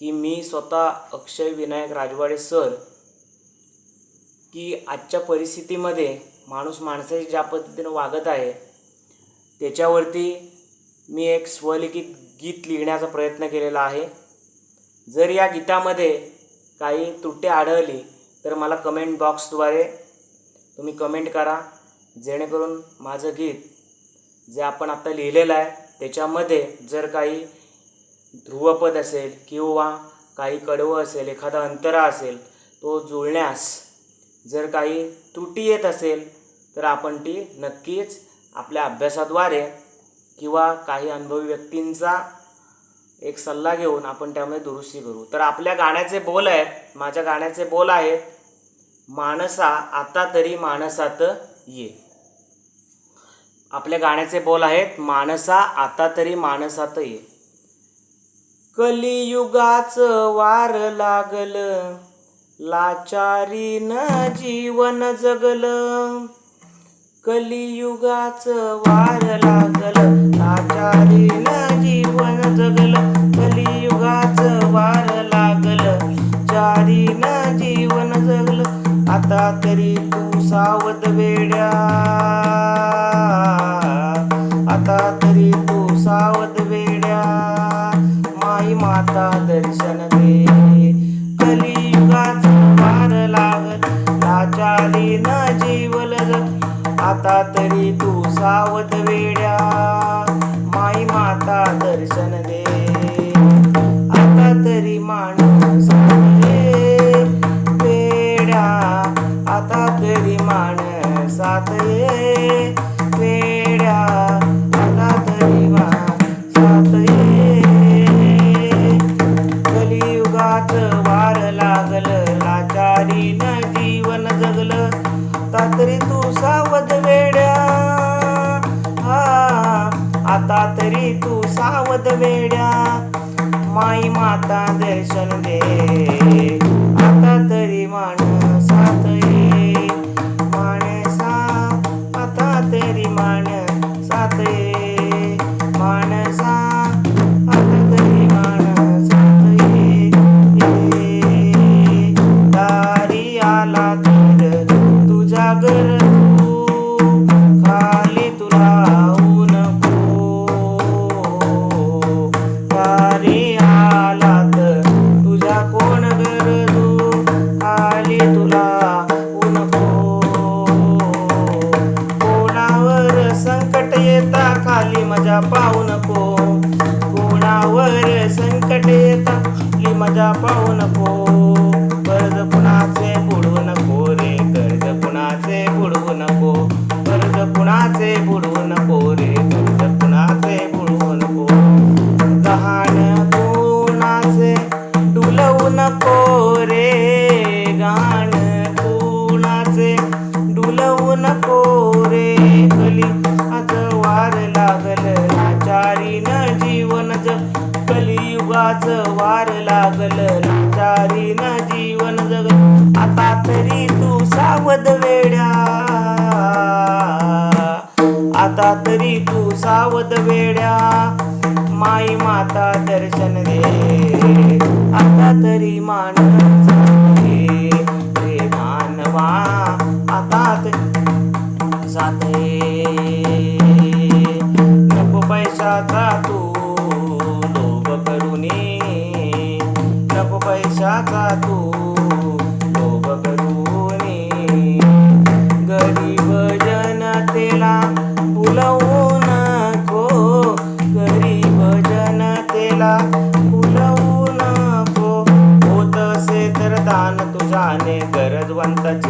की मी स्वतः अक्षय विनायक राजवाडे सर की आजच्या परिस्थितीमध्ये माणूस माणसाशी ज्या पद्धतीनं वागत आहे त्याच्यावरती मी एक स्वलिखित गीत लिहिण्याचा प्रयत्न केलेला आहे. जर या गीतामध्ये काही त्रुटी आढळली तर मला कमेंट बॉक्सद्वारे तुम्ही कमेंट करा. जेणेकरून माझं गीत जे आपण आत्ता लिहिलेलं आहे त्याच्यामध्ये जर काही ध्रुवपद असेल किंवा काही कडवं असेल एखादा अंतरा असेल तो जुळण्यास जर काही त्रुटी येत असेल तर आपण ती नक्कीच आपल्या अभ्यासाद्वारे किंवा काही अनुभवी व्यक्तींचा एक सल्ला घेऊन आपण त्यामध्ये दुरुस्ती करू. तर आपल्या गाण्याचे बोल आहेत माझ्या गाण्याचे बोल आहेत माणसा आता तरी माणसात ये. आपल्या गाण्याचे बोल आहेत माणसा आता तरी माणसात ये. कलियुगाचं वार लागल. लाचारीन जीवन जगल. कलियुगाचं वार लागल. लाचारीन माता दर्शन दे कलियुगाचा वार लागल लाचारी न जीवल आता तरी तू सावध वेड्या. जाता तरी तू सावध वेड्या. माई माता दर्शन दे. आता तरी माणसात ये. माणसा आता तरी माणसात ये. संकट येता खाली मजा पाहू नको. कोणावर संकट येता खाली मजा पाहू नको. कर्ज कुणाचे बुडवू नको रे कर्ज कुणाचे बुडवू नको. कर्ज कुणाचे बुडवू आता तरी तू सावध वेड्या. माई माता दर्शन दे. आता तरी मानव रे मानवा आता जाते साथ नको पैशाचा तू लोभ करून नको पैशाचा तू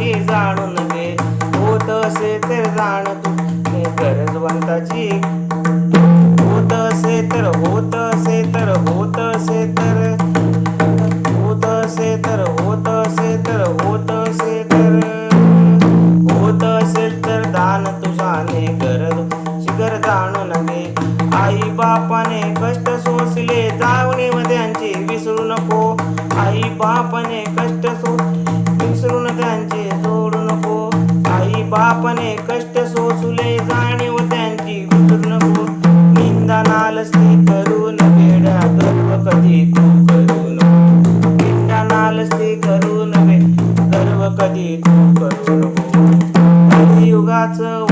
गरजवंताची जाणून घे. होत असे तर जाण तू. गरजवंताची. होत असे तर होत असे तर होत असे तर. होत असे तर होत असे तर होत असे तर. बापने कष्ट सोसुले जाणीव त्यांची. गुजर नको. निंदा नालस्ती करून बेड्या गर्व कधी तू करू नको. निंदा नालस्ती करून वे गर्व कधी तू करू नको. कधी युगाचं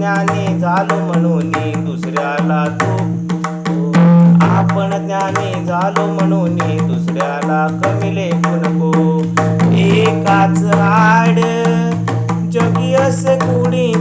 ज्ञानी झालो म्हणून दुसऱ्याला तू. आपण ज्ञानी झालो म्हणून दुसऱ्याला कमिले म्हणको एकाच आड जगी असे कुणी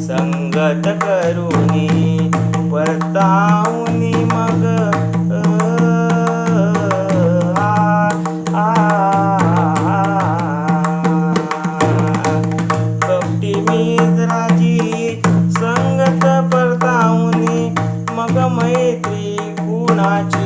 संगत करुनी परताऊनी मग कपटी मित्राची संगत परतावणी मग मैत्री गुणाची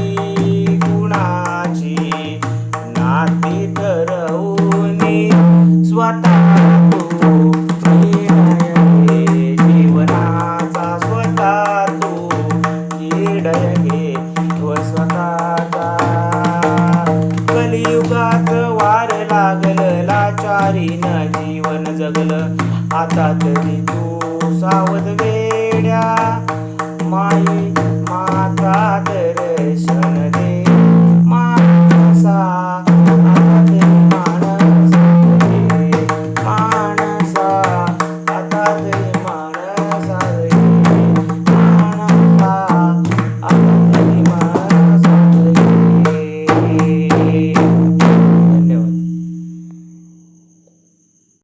आता तरी तू सावध वेड्या माई माता दर्शन